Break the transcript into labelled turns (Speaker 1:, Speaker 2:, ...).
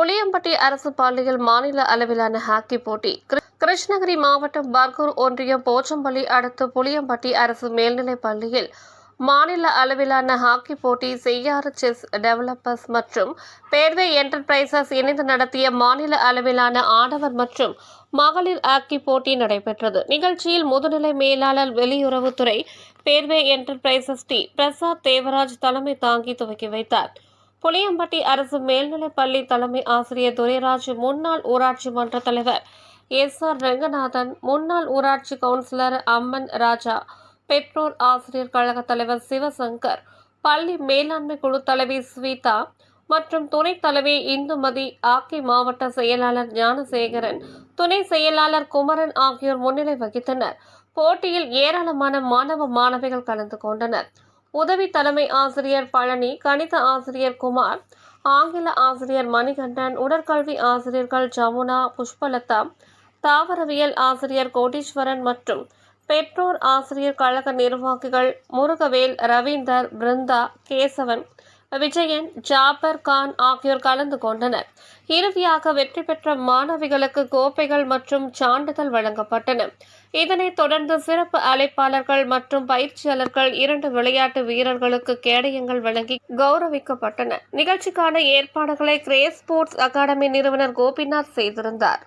Speaker 1: புளியம்பட்டி அரசு பள்ளியில் மாநில அளவிலான ஹாக்கி போட்டி. கிரு- கிருஷ்ணகிரி மாவட்டம் பர்கூர் ஒன்றியம் போச்சம்பள்ளி அடுத்த புளியம்பட்டி அரசு மேல்நிலைப் பள்ளியில் மாநில அளவிலான ஹாக்கி போட்டி செய்யாறு செஸ் டெவலப்பர்ஸ் மற்றும் பேர்வே என்டர்பிரைசஸ் இணைந்து நடத்திய மாநில அளவிலான ஆடவர் மற்றும் மகளிர் ஹாக்கி போட்டி நடைபெற்றது. நிகழ்ச்சியில் முதுநிலை மேலாளர் வெளியுறவுத்துறை Fairway enterprises T Prasad Devaraj தலைமை தாங்கி துவக்கி வைத்தார். புளியம்பட்டி அரசு மேல்நிலைப்பள்ளி தலைமை ஆசிரியர் துரைராஜ் முன்னாள் ஊராட்சி மன்ற தலைவர் எஸ் ஆர் ரங்கநாதன் முன்னாள் ஊராட்சி கவுன்சிலர் அம்மன் ராஜா பெற்றோர் ஆசிரியர் கழக தலைவர் சிவசங்கர் பள்ளி மேலாண்மை குழு தலைவி ஸ்வீதா மற்றும் துணைத் தலைவி இந்துமதி ஆக்கி மாவட்ட செயலாளர் ஞானசேகரன் துணை செயலாளர் குமரன் ஆகியோர் முன்னிலை வகித்தனர். போட்டியில் ஏராளமான மாணவ மாணவிகள் கலந்து கொண்டனர். உதவி தலைமை ஆசிரியர் பழனி கணித ஆசிரியர் குமார் ஆங்கில ஆசிரியர் மணிகண்டன் உடற்கல்வி ஆசிரியர்கள் ஜமுனா புஷ்பலதா தாவரவியல் ஆசிரியர் கோடீஸ்வரன் மற்றும் பெற்றோர் ஆசிரியர் கழக நிர்வாகிகள் முருகவேல் ரவீந்தர் பிருந்தா கேசவன் விஜயன் ஜாபர் கான் ஆகியோர் கலந்து கொண்டனர். இறுதியாக வெற்றி பெற்ற மாணவிகளுக்கு கோப்பைகள் மற்றும் சான்றிதழ் வழங்கப்பட்டன. இதனைத் தொடர்ந்து சிறப்பு அழைப்பாளர்கள் மற்றும் பயிற்சியாளர்கள் இரண்டு விளையாட்டு வீரர்களுக்கு கேடயங்கள் வழங்கி கௌரவிக்கப்பட்டன. நிகழ்ச்சிக்கான ஏற்பாடுகளை கிரேஸ் ஸ்போர்ட்ஸ் அகாடமி நிறுவனர் கோபிநாத் செய்திருந்தார்.